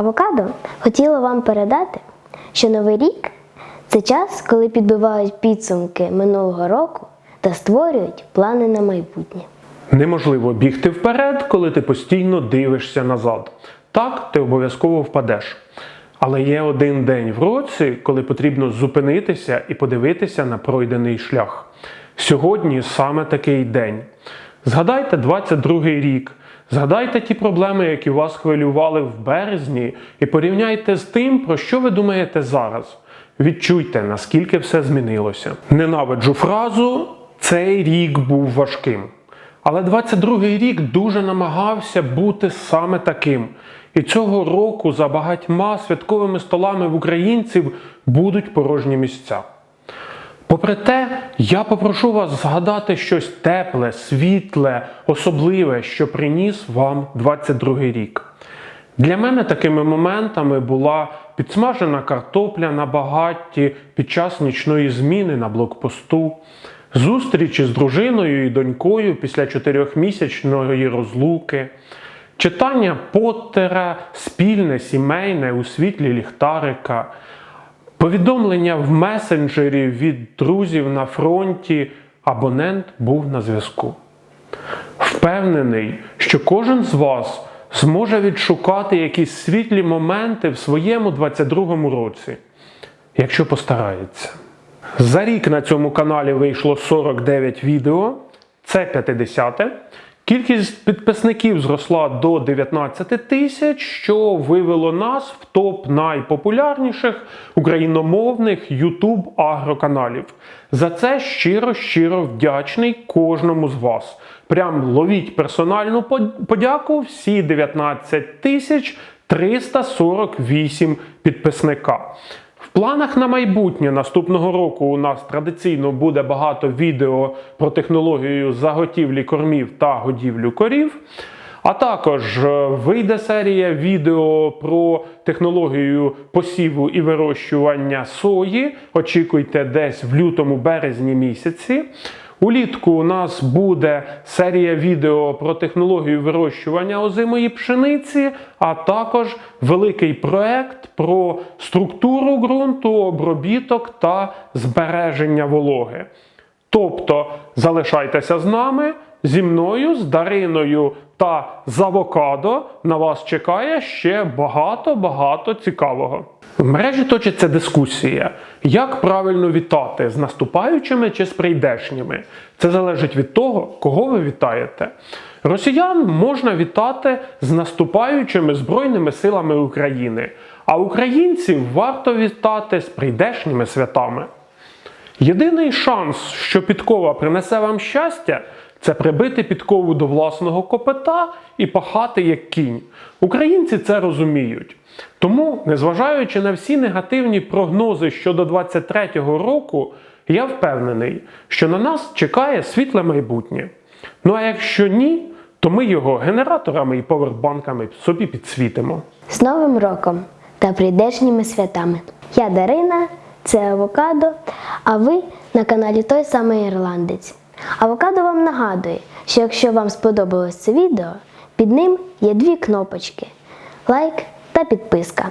Авокадо хотіла вам передати, що Новий рік це час, коли підбивають підсумки минулого року та створюють плани на майбутнє. Неможливо бігти вперед, коли ти постійно дивишся назад. Так, ти обов'язково впадеш. Але є один день в році, коли потрібно зупинитися і подивитися на пройдений шлях. Сьогодні саме такий день. Згадайте 22-й рік, згадайте ті проблеми, які вас хвилювали в березні, і порівняйте з тим, про що ви думаєте зараз. Відчуйте, наскільки все змінилося. Ненавиджу фразу цей рік був важким. Але 22-й рік дуже намагався бути саме таким. І цього року за багатьма святковими столами в українців будуть порожні місця. Попри те, я попрошу вас згадати щось тепле, світле, особливе, що приніс вам 22-й рік. Для мене такими моментами була підсмажена картопля на багатті під час нічної зміни на блокпосту, зустрічі з дружиною і донькою після чотирьохмісячної розлуки, читання Поттера спільне, сімейне у світлі ліхтарика, повідомлення в месенджері від друзів на фронті, абонент був на зв'язку. Впевнений, що кожен з вас зможе відшукати якісь світлі моменти в своєму 22-му році, якщо постарається. За рік на цьому каналі вийшло 49 відео, це 50. Кількість підписників зросла до 19 тисяч, що вивело нас в топ найпопулярніших україномовних YouTube агроканалів. За це щиро щиро вдячний кожному з вас. Прям ловіть персональну под- подяку всі 19 тисяч 348 підписника. Планах на майбутнє наступного року у нас традиційно буде багато відео про технологію заготівлі кормів та годівлю корів. А також е, вийде серія відео про технологію посіву і вирощування сої. Очікуйте десь в лютому-березні місяці. Улітку у нас буде серія відео про технологію вирощування озимої пшениці, а також великий проект про структуру ґрунту, обробіток та збереження вологи. Тобто залишайтеся з нами, зі мною, з Дариною та з авокадо. На вас чекає ще багато-багато цікавого. В мережі точиться дискусія, як правильно вітати з наступаючими чи з прийдешніми. Це залежить від того, кого ви вітаєте. Росіян можна вітати з наступаючими Збройними силами України, а українців варто вітати з прийдешніми святами. Єдиний шанс, що підкова принесе вам щастя, це прибити підкову до власного копита і пахати як кінь. Українці це розуміють. Тому, незважаючи на всі негативні прогнози щодо 23-го року, я впевнений, що на нас чекає світле майбутнє. Ну а якщо ні, то ми його генераторами і повербанками собі підсвітимо. З Новим роком та прийдешніми святами. Я Дарина, це Авокадо, а ви на каналі Той самий Ірландець. Авокадо вам нагадує, що якщо вам сподобалось це відео, під ним є дві кнопочки лайк та підписка.